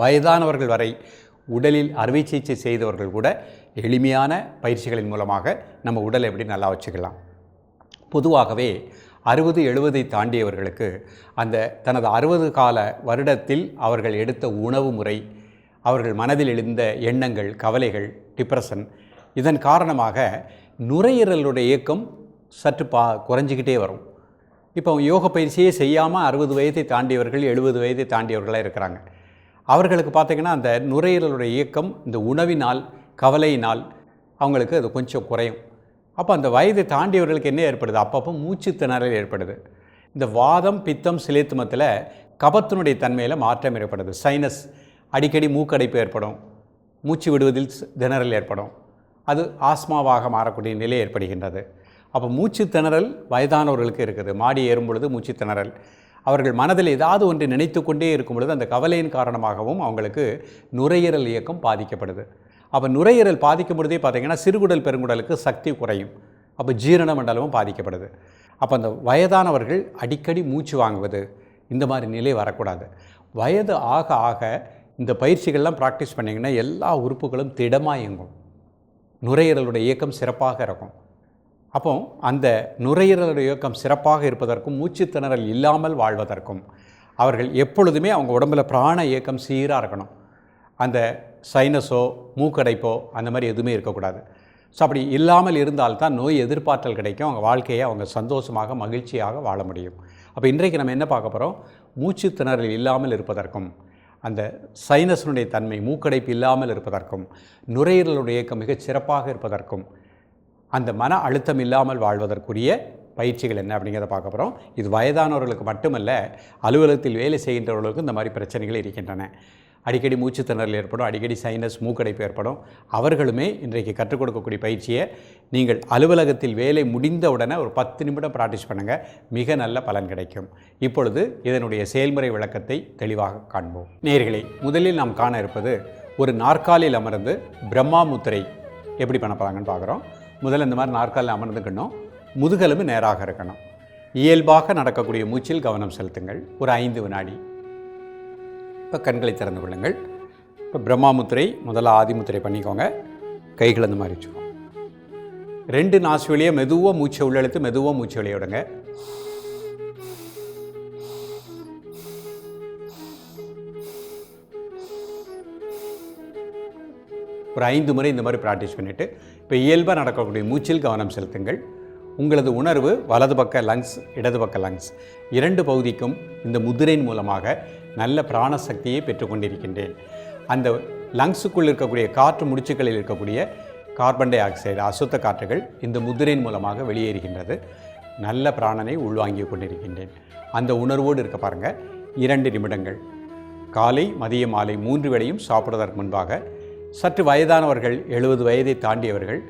வயதானவர்கள் வரை உடலில் அறுவை சிகிச்சை செய்தவர்கள் கூட எளிமையான பயிற்சிகளின் மூலமாக நம்ம உடலை எப்படி நல்லா வச்சுக்கலாம். பொதுவாகவே அறுபது எழுபதை தாண்டியவர்களுக்கு அந்த தனது அறுபது கால வருடத்தில் அவர்கள் எடுத்த உணவு முறை அவர்கள் மனதில் எழுந்த எண்ணங்கள் கவலைகள் டிப்ரெஷன் இதன் காரணமாக நுரையீரலுடைய இயக்கம் சற்று பா குறைஞ்சிக்கிட்டே வரும். இப்போ யோக பயிற்சியே செய்யாமல் அறுபது வயதை தாண்டியவர்கள் எழுபது வயதை தாண்டியவர்களாக இருக்கிறாங்க. அவர்களுக்கு பார்த்திங்கன்னா அந்த நுரையீரலுடைய இயக்கம் இந்த உணவினால் கவலையினால் அவங்களுக்கு அது கொஞ்சம் குறையும். அப்போ அந்த வயதை தாண்டியவர்களுக்கு என்ன ஏற்படுது? அப்பப்போ மூச்சு திணறல் ஏற்படுது. இந்த வாதம் பித்தம் சிலேத்துமத்தில் கபத்தினுடைய தன்மையில் மாற்றம் ஏற்படுது. சைனஸ் அடிக்கடி மூக்கடைப்பு ஏற்படும். மூச்சு விடுவதில் திணறல் ஏற்படும். அது ஆஸ்மாவாக மாறக்கூடிய நிலை ஏற்படுகின்றது. அப்போ மூச்சு திணறல் வயதானவர்களுக்கு இருக்குது. மாடி ஏறும் பொழுது மூச்சு திணறல். அவர்கள் மனதில் ஏதாவது ஒன்றை நினைத்து கொண்டே இருக்கும் பொழுது அந்த கவலையின் காரணமாகவும் அவங்களுக்கு நுரையீரல் இயக்கம் பாதிக்கப்படுது. அப்போ நுரையீரல் பாதிக்கும் பொழுதே பார்த்தீங்கன்னா சிறுகுடல் பெருங்குடலுக்கு சக்தி குறையும். அப்போ ஜீரண மண்டலமும் பாதிக்கப்படுது. அப்போ அந்த வயதானவர்கள் அடிக்கடி மூச்சு வாங்குவது இந்த மாதிரி நிலை வரக்கூடாது. வயது ஆக ஆக இந்த பயிற்சிகள்லாம் ப்ராக்டிஸ் பண்ணிங்கன்னா எல்லா உறுப்புகளும் திடமாக இயங்கும். நுரையீரலுடைய இயக்கம் சிறப்பாக இருக்கும். அப்போ அந்த நுரையீரலுடைய இயக்கம் சிறப்பாக இருப்பதற்கும் மூச்சு திணறல் இல்லாமல் வாழ்வதற்கும் அவர்கள் எப்பொழுதுமே அவங்க உடம்புல பிராண இயக்கம் சீராக இருக்கணும். அந்த சைனஸோ மூக்கடைப்போ அந்த மாதிரி எதுவுமே இருக்கக்கூடாது. ஸோ அப்படி இல்லாமல் இருந்தால்தான் நோய் எதிர்பார்த்தல் கிடைக்கும். அவங்க வாழ்க்கையை அவங்க சந்தோஷமாக மகிழ்ச்சியாக வாழ முடியும். அப்போ இன்றைக்கு நம்ம என்ன பார்க்க போகிறோம் மூச்சு திணறல் இல்லாமல் இருப்பதற்கும் அந்த சைனஸினுடைய தன்மை மூக்கடைப்பு இல்லாமல் இருப்பதற்கும் நுரையீரலுடைய இயக்கம் மிகச் சிறப்பாக இருப்பதற்கும் அந்த மன அழுத்தம் இல்லாமல் வாழ்வதற்குரிய பயிற்சிகள் என்ன அப்படிங்கிறத பார்க்க போகிறோம் இது வயதானவர்களுக்கு மட்டுமல்ல அலுவலகத்தில் வேலை செய்கின்றவர்களுக்கும் இந்த மாதிரி பிரச்சனைகள் இருக்கின்றன. அடிக்கடி மூச்சு திணறல் ஏற்படும் அடிக்கடி சைனஸ் மூக்கடைப்பு ஏற்படும். அவர்களுமே இன்றைக்கு கற்றுக் கொடுக்கக்கூடிய பயிற்சியை நீங்கள் அலுவலகத்தில் வேலை முடிந்த உடனே ஒரு பத்து நிமிடம் ப்ராக்டிஸ் பண்ணுங்கள் மிக நல்ல பலன் கிடைக்கும். இப்பொழுது இதனுடைய செயல்முறை விளக்கத்தை தெளிவாக காண்போம். நேயர்களே முதலில் நாம் காண இருப்பது ஒரு நாற்காலியில் அமர்ந்து பிரம்மா முத்திரை எப்படி பண்ண போகிறாங்கன்னு பார்க்குறோம். முதல்ல இந்த மாதிரி நாற்காலில் அமர்ந்துக்கணும் முதுகெலும்பு நேராக இருக்கணும். இயல்பாக நடக்கக்கூடிய மூச்சில் கவனம் செலுத்துங்கள். ஒரு ஐந்து வினாடி. இப்போ கண்களை திறந்து கொள்ளுங்கள். இப்போ பிரம்மாமுத்திரை முதல்ல ஆதிமுத்திரை பண்ணிக்கோங்க. கைகள் அந்த மாதிரி வச்சுக்கோங்க ரெண்டு நாசு வழியாக மெதுவாக மூச்சை உள்ளெழுத்து மெதுவாக மூச்சை வெளியே விடுங்க. ஒரு ஐந்து முறை இந்த மாதிரி ப்ராக்டிஸ் பண்ணிவிட்டு இப்போ இயல்பாக நடக்கக்கூடிய மூச்சில் கவனம் செலுத்துங்கள். உங்களது உணர்வு வலது பக்க லங்ஸ் இடது பக்க லங்ஸ் இரண்டு பகுதிக்கும் இந்த முதிரையின் மூலமாக நல்ல பிராண சக்தியை பெற்றுக்கொண்டிருக்கின்றேன் அந்த லங்ஸுக்குள் இருக்கக்கூடிய காற்று முடிச்சுக்களில் இருக்கக்கூடிய கார்பன் டை ஆக்சைடு அசுத்த காற்றுகள் இந்த முதிரையின் மூலமாக வெளியேறுகின்றது. நல்ல பிராணனை உள்வாங்கிக் கொண்டிருக்கின்றேன். அந்த உணர்வோடு இருக்க பாருங்கள் இரண்டு நிமிடங்கள். காலை மதிய மாலை மூன்று வேளையும் சாப்பிடுவதற்கு முன்பாக சற்று வயதானவர்கள் எழுபது வயதை தாண்டியவர்கள்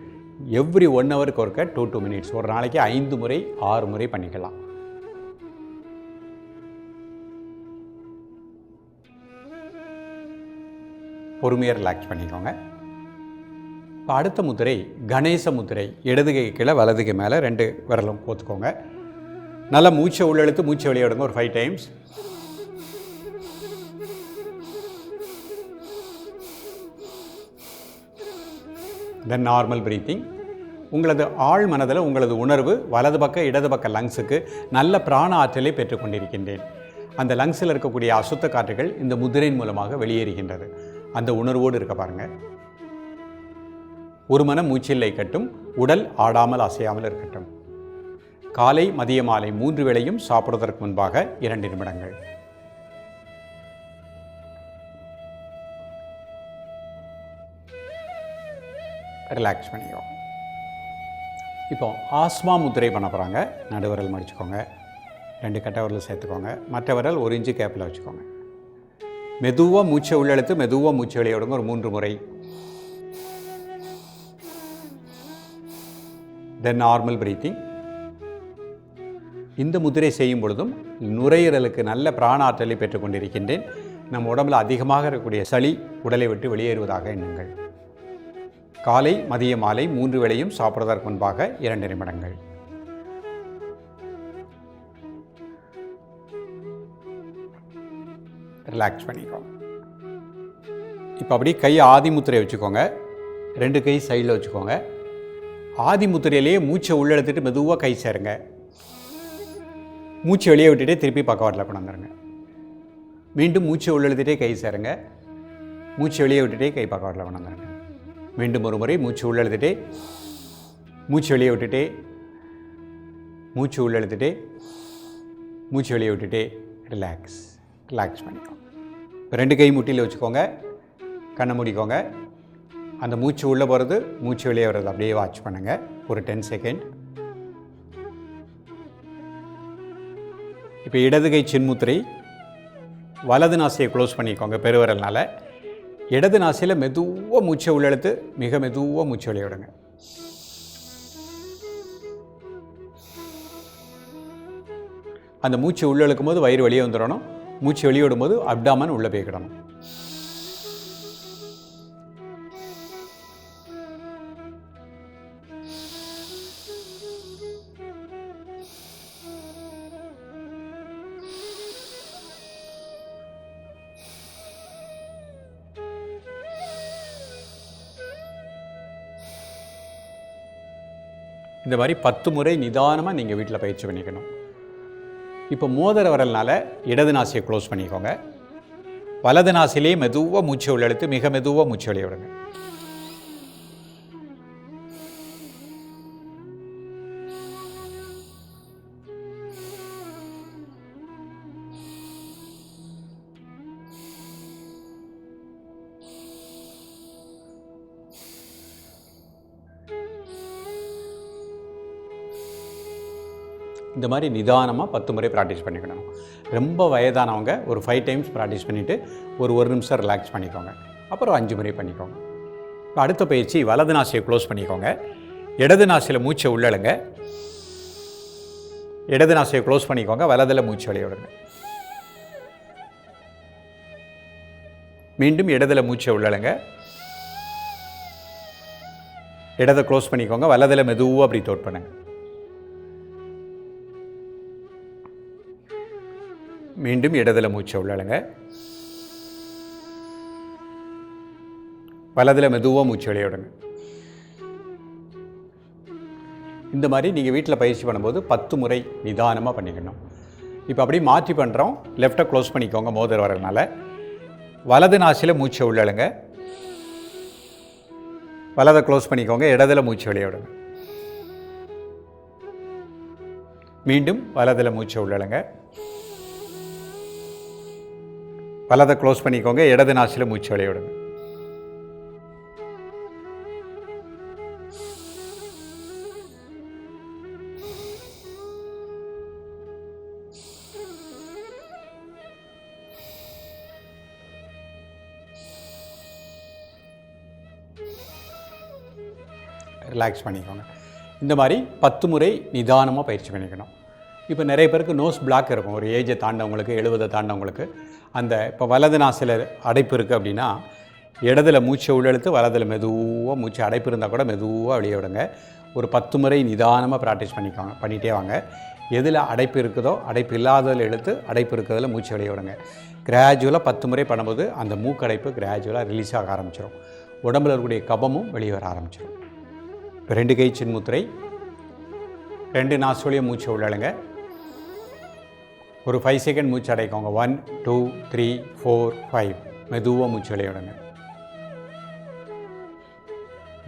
எவ்ரி ஒன் ஹவருக்கு ஒருக்க டூ டூ மினிட்ஸ் ஒரு நாளைக்கு ஐந்து முறை ஆறு முறை பண்ணிக்கலாம். பொறுமையாக ரிலாக்ஸ் பண்ணிக்கோங்க. இப்போ அடுத்த முதிரை கணேச முதிரை இடது கை கீழே வலது கை மேலே ரெண்டு விரலும் கோத்துக்கோங்க. நல்லா மூச்சை உள்ளெழுத்து மூச்சை வெளியே விடுங்க ஒரு five times then normal breathing உங்களது ஆழ் மனதில் உங்களது உணர்வு வலது பக்க இடது பக்க லங்ஸுக்கு நல்ல பிராண ஆற்றலை பெற்றுக்கொண்டிருக்கின்றேன் அந்த லங்ஸில் இருக்கக்கூடிய அசுத்த காற்றுகள் இந்த முதிரையின் மூலமாக வெளியேறுகின்றது. அந்த உணர்வோடு இருக்க பாருங்கள் ஒரு மனம் மூச்சில்லை கட்டும் உடல் ஆடாமல் அசையாமல் இருக்கட்டும். காலை மதிய மாலை மூன்று வேளையும் சாப்பிடுவதற்கு முன்பாக இரண்டு நிமிடங்கள். ரிலாக்ஸ் பண்ணிக்கோ. இப்போ ஆஸ்மா முத்திரை பண்ண போகிறாங்க நடுவிரல் மடிச்சுக்கோங்க. ரெண்டு கட்ட விரல் சேர்த்துக்கோங்க. மற்ற விரல் ஒரு இன்ச்சு கேப்பில் வச்சுக்கோங்க. மெதுவாக மூச்சை உள்ளெழுத்து மெதுவாக மூச்சை வெளியே விடுங்க. ஒரு மூன்று முறை. தென் நார்மல் பிரீத்திங் இந்த முதிரை செய்யும் பொழுதும் நுரையீரலுக்கு நல்ல பிராண ஆற்றலை பெற்றுக்கொண்டிருக்கின்றேன். நம் உடம்பில் அதிகமாக இருக்கக்கூடிய சளி உடலை விட்டு வெளியேறுவதாக எண்ணுங்கள். காலை மதிய மாலை மூன்று வேளையும் சாப்பிடுவதற்கு முன்பாக இரண்டு நிமிடங்கள். ரிலாக்ஸ் பண்ணிக்கோங்க இப்போ அப்படியே கை ஆதிமுத்திரையை வச்சுக்கோங்க. ரெண்டு கை சைடில் வச்சுக்கோங்க. ஆதி முத்திரையிலேயே மூச்சை உள்ளெடுத்துட்டு மெதுவாக கை சேருங்க. மூச்சை வெளியே விட்டுட்டே திருப்பி பக்கவாட்டில் கொண்டு வந்துருங்க. மீண்டும் மூச்சை உள்ளெழுத்துட்டே கை சேருங்க. மூச்சை வெளியே விட்டுட்டே கை பக்கவாட்டில் கொண்டு வந்துருங்க. மீண்டும் ஒரு முறை மூச்சு உள்ளெழுத்துட்டே மூச்சு வெளியே விட்டுட்டே மூச்சு உள்ளெழுத்துட்டே மூச்சு வெளியே விட்டுட்டே ரிலாக்ஸ் ரிலாக்ஸ் பண்ணிக்கோங்க இப்போ ரெண்டு கை முட்டியில் வச்சுக்கோங்க கண்ணை மூடிக்கோங்க. அந்த மூச்சு உள்ளே போகிறது மூச்சு வெளியே வர்றது. அப்படியே வாட்ச் பண்ணுங்கள் ஒரு டென் செகண்ட் இப்போ இடது கை சின்முத்திரை வலது நாசியை க்ளோஸ் பண்ணிக்கோங்க பெருவரல்னால். இடது நாசியில் மெதுவாக மூச்சை உள்ளெழுத்து மிக மெதுவாக மூச்சை வெளியே விடுங்க அந்த மூச்சு உள்ளே போது வயிறு வெளியே வந்துடணும். மூச்சு வெளியே விடும்போது அப்டாமன் உள்ளே போய்க்கிடணும் இந்த மாதிரி பத்து முறை நிதானமாக நீங்கள் வீட்டில் பயிற்சி பண்ணிக்கணும். இப்போ மோதிர வரல்னால இடது நாசியை க்ளோஸ் பண்ணிக்கோங்க. வலது நாசிலே மெதுவாக மூச்சை உள்ளெழுத்து மிக மெதுவாக மூச்சு வெளியே விடுங்க. இந்த மாதிரி நிதானமாக பத்து முறை ப்ராக்டிஸ் பண்ணிக்கணும். ரொம்ப வயதானவங்க ஒரு ஃபைவ் டைம்ஸ் ப்ராக்டிஸ் பண்ணிவிட்டு ஒரு ஒரு நிமிஷம் ரிலாக்ஸ் பண்ணிக்கோங்க. அப்புறம் அஞ்சு முறை பண்ணிக்கோங்க. இப்போ அடுத்த பயிற்சி வலது நாசியை க்ளோஸ் பண்ணிக்கோங்க. இடது நாசியில் மூச்சை உள்ளழுங்க இடது நாசியை க்ளோஸ் பண்ணிக்கோங்க. வலதில் மூச்சு வெளியே விடுங்க. மீண்டும் இடதுல மூச்சை உள்ளழுங்க இடதை க்ளோஸ் பண்ணிக்கோங்க. வலதில் மெதுவாக அப்படி தோட் பண்ணுங்க. மீண்டும் இடதுல மூச்சை உள்ளழுங்க வலதில் மெதுவாக மூச்சு வெளியே விடுங்க. இந்த மாதிரி நீங்கள் வீட்டில் பயிற்சி பண்ணும்போது பத்து முறை நிதானமாக பண்ணிக்கணும். இப்போ அப்படியே மாற்றி பண்ணுறோம் லெஃப்ட்டை க்ளோஸ் பண்ணிக்கோங்க மோதல் வரதுனால வலது நாசியில் மூச்சை உள்ளழுங்க வலதை க்ளோஸ் பண்ணிக்கோங்க. இடதுல மூச்சு வெளியே விடுங்க. மீண்டும் வலதில் மூச்சை உள்ளழுங்க பலதை க்ளோஸ் பண்ணிக்கோங்க. இடது நாசியில் மூச்சு வெளியே விடுங்க. ரிலாக்ஸ் பண்ணிக்கோங்க. இந்த மாதிரி பத்து முறை நிதானமாக பயிற்சி பண்ணிக்கணும். இப்போ நிறைய பேருக்கு நோஸ் பிளாக் இருக்கும். ஒரு ஏஜை தாண்டவங்களுக்கு எழுபதை தாண்டவங்களுக்கு. அந்த இப்போ வலது நாசில் அடைப்பு இருக்குது அப்படின்னா இடதுல மூச்சை உள்ளெழுத்து வலதில் மெதுவாக மூச்சு அடைப்பு இருந்தால் கூட மெதுவாக வெளியே விடுங்க. ஒரு பத்து முறை நிதானமாக ப்ராக்டிஸ் பண்ணிக்கோங்க பண்ணிகிட்டே வாங்க. எதில் அடைப்பு இருக்குதோ அடைப்பு இல்லாததில் எடுத்து அடைப்பு இருக்கிறதுல மூச்சு வெளியே விடுங்க. கிராஜுவலாக பத்து முறை பண்ணும்போது அந்த மூக்கடைப்பு கிராஜுவலாக ரிலீஸ் ஆக ஆரம்பிச்சிடும் உடம்புல இருக்கக்கூடிய கபமும் வெளியே வர ஆரம்பிச்சிடும் இப்போ ரெண்டு கை சின்முத்திரை ரெண்டு நாசுவலியும் மூச்சு உள்ளழுங்க. ஒரு ஃபைவ் செகண்ட் மூச்சு அடைக்கோங்க. One two three four five மெதுவாக மூச்சு விளையாடுங்க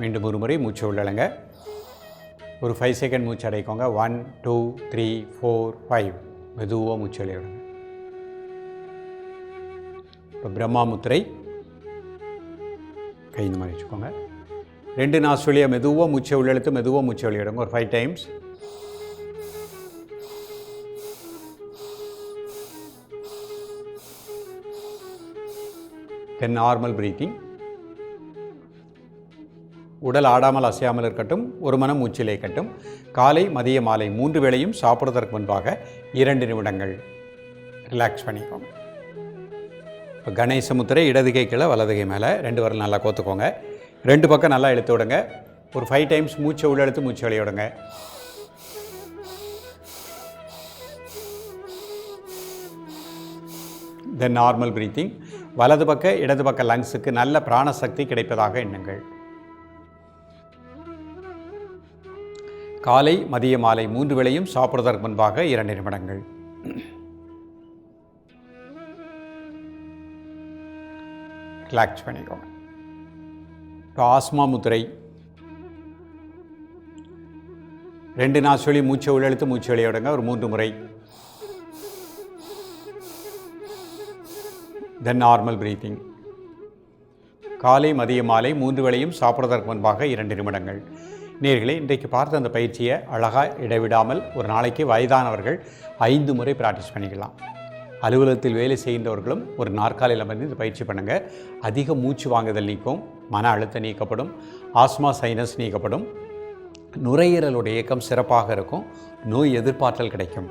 மீண்டும் ஒரு முறை மூச்சு உள்ளழுங்க ஒரு ஃபைவ் செகண்ட் மூச்சு அடைக்கோங்க. One two three four five மெதுவாக மூச்சு விளையாடுங்க இப்போ பிரம்மா முத்திரை. கை இந்த மாதிரி வச்சுக்கோங்க. ரெண்டு நாஸ்ட்ரேலியா மெதுவாக மூச்சை உள்ளெழுத்து மெதுவாக மூச்சை வெளியிடுங்க ஒரு five times then normal breathing உடல் ஆடாமல் அசையாமல் இருக்கட்டும் ஒரு மனம் மூச்சிலே கட்டும் காலை மதிய மாலை மூன்று வேளையும் சாப்பிடுவதற்கு முன்பாக இரண்டு நிமிடங்கள் ரிலாக்ஸ் பண்ணிக்கோங்க. இப்போ கணேச முத்திரை இடது கை கீழே வலதுகை மேலே ரெண்டு வரல் நல்லா கோத்துக்கோங்க. ரெண்டு பக்கம் நல்லா இழுத்து விடுங்க. ஒரு ஃபைவ் டைம்ஸ் மூச்சை உள்ள எடுத்து மூச்சு வெளிய விடுங்க. தென் நார்மல் பிரீத்திங் வலது பக்க இடது பக்க லங்ஸுக்கு நல்ல பிராணசக்தி கிடைப்பதாக எண்ணுங்கள். காலை மதிய மாலை மூன்று வேளையும் சாப்பிடுவதற்கு முன்பாக இரண்டு நிமிடங்கள். ரிலாக்ஸ் பண்ணிக்கோங்க. இப்போ ஆஸ்மா முத்திரை. ரெண்டு நாசுவலி மூச்சை உள்ளெழுத்து மூச்சு விளையாடுங்க. ஒரு மூன்று முறை. தென் நார்மல் பிரீத்திங் காலை மதிய மாலை மூன்று வேளையும் சாப்பிடுவதற்கு முன்பாக இரண்டு நிமிடங்கள். நேர்களே இன்றைக்கு பார்த்த அந்த பயிற்சியை அழகாக இடைவிடாமல் ஒரு நாளைக்கு வயதானவர்கள் ஐந்து முறை ப்ராக்டிஸ் பண்ணிக்கலாம். அலுவலகத்தில் வேலை செய்கின்றவர்களும் ஒரு நாற்காலியில் அமர்ந்து இந்த பயிற்சி பண்ணுங்கள் அதிக மூச்சு வாங்குதல் நீக்கும் மன அழுத்தம் நீக்கப்படும் ஆஸ்மா சைனஸ் நீக்கப்படும் நுரையீரலுடைய இயக்கம் சிறப்பாக இருக்கும் நோய் எதிர்ப்பாற்றல் கிடைக்கும்.